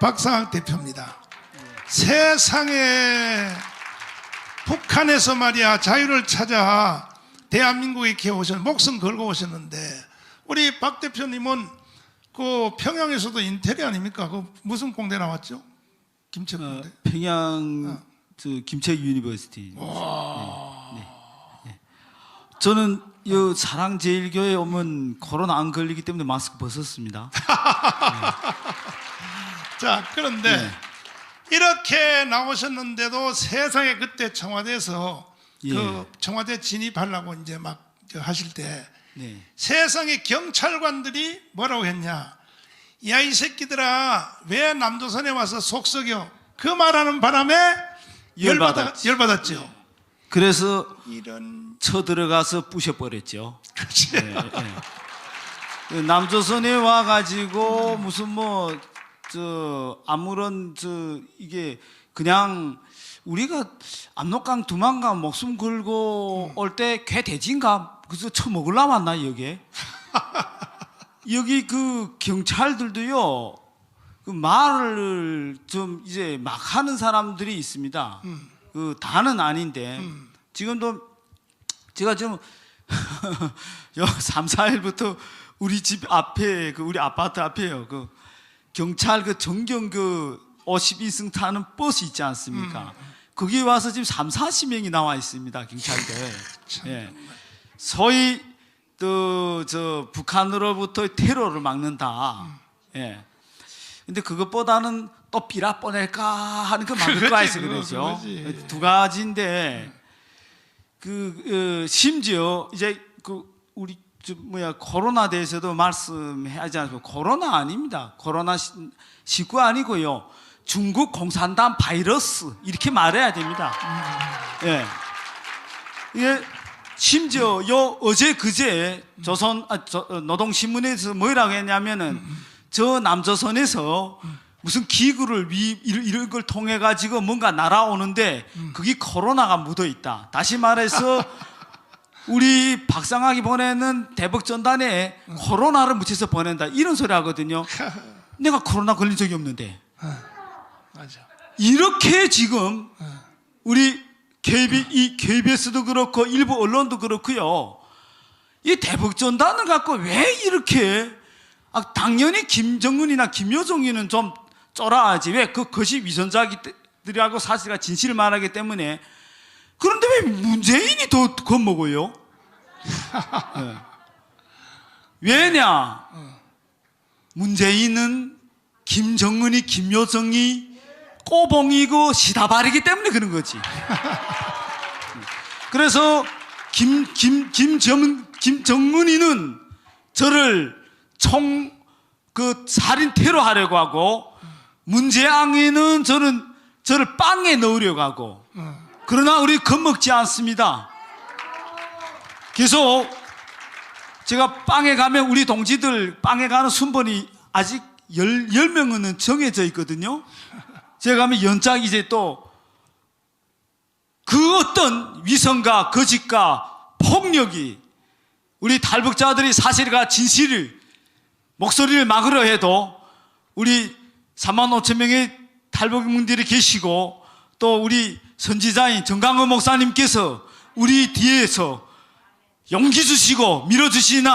박상학 대표입니다. 세상에 북한에서 말이야 자유를 찾아 대한민국에 이렇게 오셨 목숨 걸고 오셨는데 우리 박 대표님은 그 평양에서도 인텔이 아닙니까? 그 무슨 공대 나왔죠? 어, 공대. 평양 저 김책 유니버시티. 네, 네, 네. 저는 이 사랑제일교회 오면 코로나 안 걸리기 때문에 마스크 벗었습니다. 자 그런데 네. 이렇게 나오셨는데도 세상에 그때 청와대에서 예. 그 청와대 진입하려고 이제 막 하실 때 네. 세상의 경찰관들이 뭐라고 했냐? 야 이 새끼들아 왜 남조선에 와서 속썩여? 그 말하는 바람에 열받았지. 열받았죠. 그래서 이런 쳐 들어가서 부셔버렸죠. 그렇지. 네, 네. 그 남조선에 와가지고 무슨 뭐 저 아무런 저 이게 그냥 우리가 압록강 두만강 목숨 걸고 올때 개 돼지인가? 그래서 처먹을라 왔나 여기에? 여기 그 경찰들도요 그 말을 좀 이제 막 하는 사람들이 있습니다. 그 다는 아닌데 지금도 제가 좀 요 3, 4일부터 우리 집 앞에 그 우리 아파트 앞에요. 그 경찰 그 정경 그 52승 타는 버스 있지 않습니까? 거기 와서 지금 3, 40명이 나와 있습니다. 경찰들. 예. 소위 또 저 북한으로부터 테러를 막는다. 예. 근데 그것보다는 또 삐라 뻔할까 하는 그 막을 거야 해서 그거지, 그러죠. 두 가지인데 그 어, 심지어 이제 그 우리 저 뭐야 코로나 대해서도 말씀하지 않고 코로나 아닙니다. 코로나 19 아니고요. 중국 공산당 바이러스 이렇게 말해야 됩니다. 예. 이게 심지어 요 어제 그제 조선 아, 저, 어, 노동신문에서 뭐라고 했냐면은 저 남조선에서 무슨 기구를 위 이런, 이런 걸 통해 가지고 뭔가 날아오는데 그게 코로나가 묻어 있다. 다시 말해서 우리 박상학이 보내는 대북 전단에 코로나를 묻혀서 보낸다. 이런 소리 하거든요. 내가 코로나 걸린 적이 없는데 맞아. 이렇게 지금 우리 KB, 이 KBS도 그렇고 일부 언론도 그렇고요. 이 대북 전단을 갖고 왜 이렇게 아, 당연히 김정은이나 김여정이는 좀 쫄아야지 왜그 것이 위선자들이라고 사실과 진실을 말하기 때문에 그런데 왜 문재인이 더 겁먹어요? 예. 왜냐? 문재인은 김정은이 김여정이 꼬봉이고 시다발이기 때문에 그런 거지. 그래서 김, 김, 김정, 김정은이는 저를 총, 그, 살인 테러 하려고 하고, 문재앙이는 저는, 저를 빵에 넣으려고 하고, 그러나 우리 겁먹지 않습니다. 계속, 제가 빵에 가면 우리 동지들 빵에 가는 순번이 아직 열, 열 명은 정해져 있거든요. 제가 가면 연장 이제 또 그 어떤 위선과 거짓과 폭력이 우리 탈북자들이 사실과 진실을 목소리를 막으려 해도 우리 3만 5천 명의 탈북민들이 계시고 또 우리 선지자인 정강호 목사님께서 우리 뒤에서 용기 주시고 밀어주시는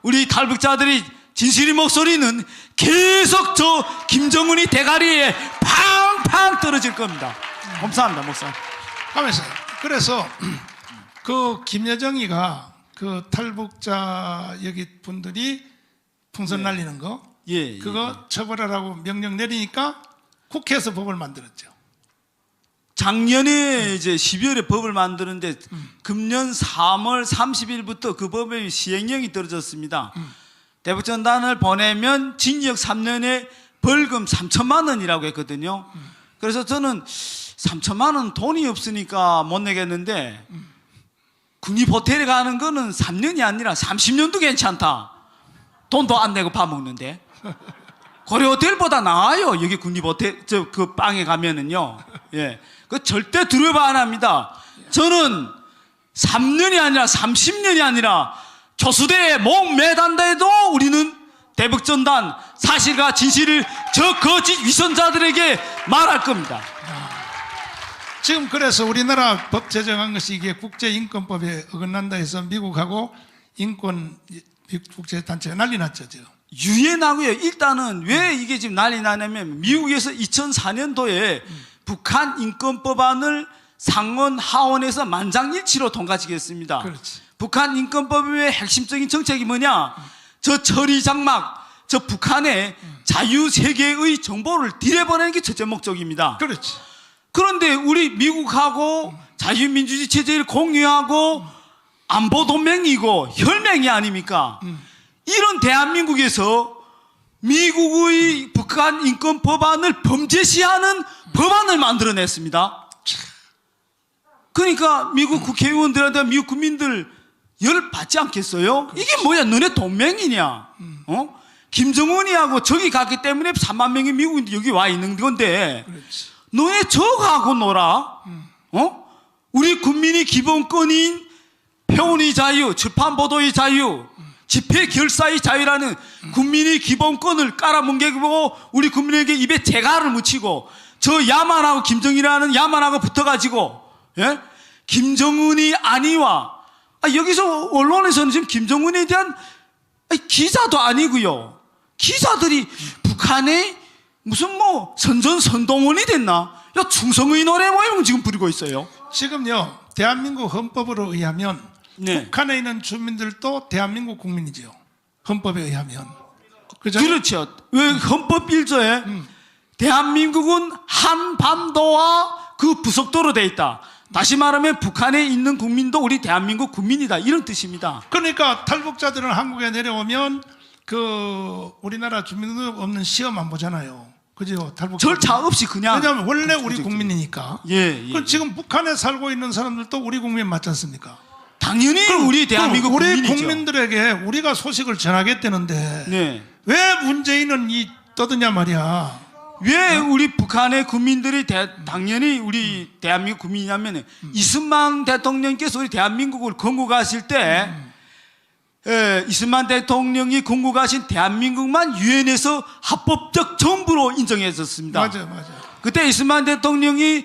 우리 탈북자들이 진실의 목소리는 계속 저 김정은이 대가리에 팡팡 떨어질 겁니다. 감사합니다, 목사님. 하면서 그래서 그 김여정이가 그 탈북자 여기 분들이 풍선 날리는 거 예, 예. 그거 처벌하라고 명령 내리니까 국회에서 법을 만들었죠. 작년에 이제 12월에 법을 만드는데 금년 3월 30일부터 그 법의 시행령이 떨어졌습니다. 대북전단을 보내면 징역 3년에 벌금 3천만 원이라고 했거든요. 그래서 저는 3천만 원 돈이 없으니까 못 내겠는데 국립 호텔에 가는 거는 3년이 아니라 30년도 괜찮다. 돈도 안 내고 밥 먹는데. 고려 호텔보다 나아요. 여기 국립 호텔 저 그 빵에 가면은요. 예. 그 절대 두려워 안 합니다. 저는 3년이 아니라 30년이 아니라 교수대에 목 매단다 해도 우리는 대북전단 사실과 진실을 저 거짓 위선자들에게 말할 겁니다. 지금 그래서 우리나라 법 제정한 것이 이게 국제인권법에 어긋난다 해서 미국하고 인권 국제단체가 난리 났죠. 지금. 유엔하고요. 일단은 왜 이게 지금 난리 나냐면 미국에서 2004년도에 북한 인권법안을 상원 하원에서 만장일치로 통과시켰습니다. 그렇지. 북한 인권법의 핵심적인 정책이 뭐냐? 저 처리 장막, 저 북한의 자유 세계의 정보를 들여보내는 게 첫째 목적입니다. 그렇지. 그런데 우리 미국하고 자유민주주의 체제를 공유하고 안보 동맹이고 혈맹이 아닙니까? 이런 대한민국에서 미국의 북한 인권 법안을 범죄시하는 법안을 만들어냈습니다. 그러니까 미국 국회의원들한테 미국 국민들 열 받지 않겠어요? 이게 뭐야? 너네 동맹이냐? 어? 김정은이하고 적이 갔기 때문에 3만 명의 미국인들이 여기 와 있는 건데 그렇지. 너네 적하고 놀아. 어? 우리 국민이 기본권인 표현의 자유, 출판 보도의 자유, 집회 결사의 자유라는 국민의 기본권을 깔아뭉개고 우리 국민에게 입에 재갈을 묻히고 저 야만하고 김정일이라는 야만하고 붙어가지고 예? 김정은이 아니와 아, 여기서 언론에서는 지금 김정은에 대한 기자도 아니고요. 기자들이 북한의 무슨 뭐 선전 선동원이 됐나? 야 충성의 노래 모임을 지금 부리고 있어요. 지금요 대한민국 헌법으로 의하면 네. 북한에 있는 주민들도 대한민국 국민이죠. 헌법에 의하면. 그죠? 그렇죠. 왜 헌법 1조에 대한민국은 한반도와 그 부속도로 돼 있다. 다시 말하면 북한에 있는 국민도 우리 대한민국 국민이다. 이런 뜻입니다. 그러니까 탈북자들은 한국에 내려오면 그 우리나라 주민들 없는 시험 안 보잖아요. 그죠? 탈북자. 절차 없이 그냥 왜냐하면 원래 우리 국제적으로. 국민이니까. 예, 예. 그 지금 북한에 살고 있는 사람들도 우리 국민 맞지 않습니까? 당연히 우리 대한민국 우리 국민이죠. 국민들에게 우리가 소식을 전하겠다는데 네. 왜 문재인은 이 떠드냐 말이야. 왜 우리 북한의 국민들이 대- 당연히 우리 대한민국 국민이냐면 이승만 대통령께서 우리 대한민국을 건국하실 때 예, 이승만 대통령이 건국하신 대한민국만 유엔에서 합법적 정부로 인정해졌습니다. 맞아, 맞아. 그때 이승만 대통령이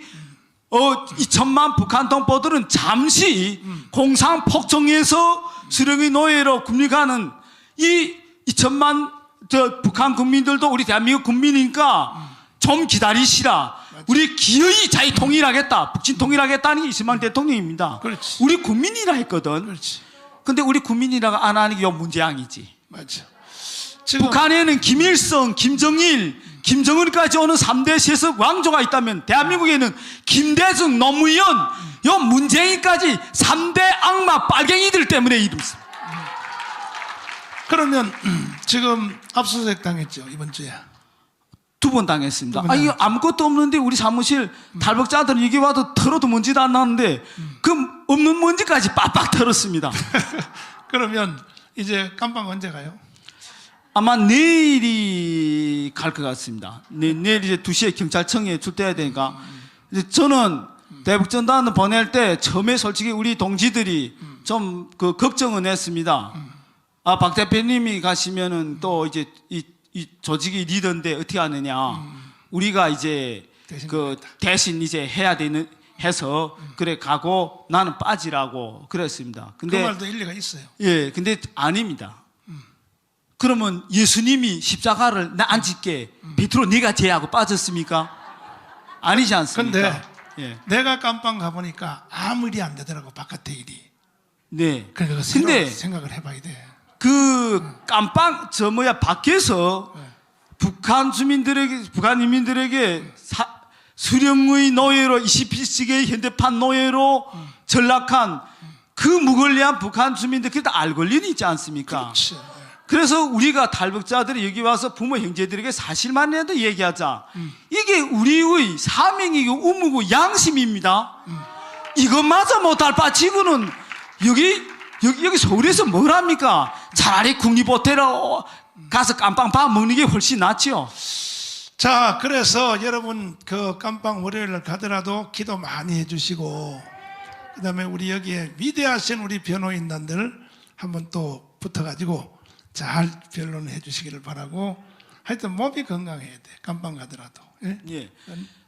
어 2천만 북한 동포들은 잠시 공상 폭정에서 수령의 노예로 군림가는 이 2천만 저 북한 국민들도 우리 대한민국 국민이니까 좀 기다리시라. 우리 기어이 자유 통일하겠다. 북진 통일하겠다는 게 이승만 대통령입니다. 그렇지. 우리 국민이라 했거든. 그렇지. 근데 우리 국민이라고 안 하는 게 요 문제양이지. 맞아. 지금 북한에는 김일성, 김정일, 김정은까지 오는 3대 세습 왕조가 있다면 대한민국에는 김대중, 노무현, 요 문재인까지 3대 악마 빨갱이들 때문에 이릅니다. 그러면 음, 지금 압수수색 당했죠 이번 주에. 두 번 당했습니다. 두 번 아, 이거 아무것도 없는데 우리 사무실 탈북자들은 여기 와도 털어도 먼지도 안 나는데 그 없는 먼지까지 빡빡 털었습니다. 그러면 이제 깜빵 언제 가요? 아마 내일이 갈 것 같습니다. 내, 내일 이제 2시에 경찰청에 출대해야 되니까. 저는 대북전단을 보낼 때 처음에 솔직히 우리 동지들이 좀 그 걱정은 했습니다. 아, 박 대표님이 가시면은 또 이제 이, 이 조직이 리더인데 어떻게 하느냐. 우리가 이제 대신 그 대신 이제 해야 되는 해서 그래 가고 나는 빠지라고 그랬습니다. 그 근데 말도 일리가 있어요. 예, 근데 아닙니다. 그러면 예수님이 십자가를 나 안 짓게 베드로 네가 제하고 빠졌습니까? 아니지 않습니까? 근데 예. 내가 깜빵 가보니까 아무 일이 안 되더라고 바깥에 일이. 네. 그러니까 근데 생각을 해봐야 돼. 그 깜빵 저 뭐야 밖에서 네. 북한 주민들에게 북한 인민들에게 사, 수령의 노예로 21세기의 현대판 노예로 전락한 그 무걸리한 북한 주민들 그게 다알 권리는 있지 않습니까? 그렇지. 그래서 우리가 탈북자들이 여기 와서 부모 형제들에게 사실만이라도 얘기하자. 이게 우리의 사명이고 의무고 양심입니다. 이것마저 못할 바치고는 여기 여기 여기 서울에서 뭘 합니까? 차라리 국립호텔로 가서 깜빵 밥 먹는 게 훨씬 낫지요. 자, 그래서 여러분 그 깜빵 월요일 날 가더라도 기도 많이 해주시고 그다음에 우리 여기에 위대하신 우리 변호인단들 한번 또 붙어가지고 잘 변론해 주시기를 바라고 하여튼 몸이 건강해야 돼. 감방 가더라도. 예? 예.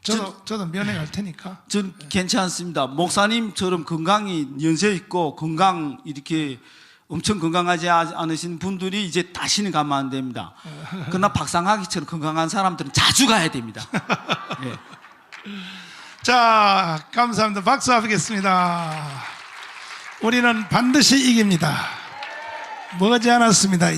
저도 저도 면회 갈 테니까. 전 괜찮습니다. 목사님처럼 건강이 연세 있고 건강 이렇게 엄청 건강하지 않으신 분들이 이제 다시는 가면 안 됩니다. 그러나 박상학이처럼 건강한 사람들은 자주 가야 됩니다. 예. 자, 감사합니다. 박수 하겠습니다. 우리는 반드시 이깁니다. 머지 않았습니다.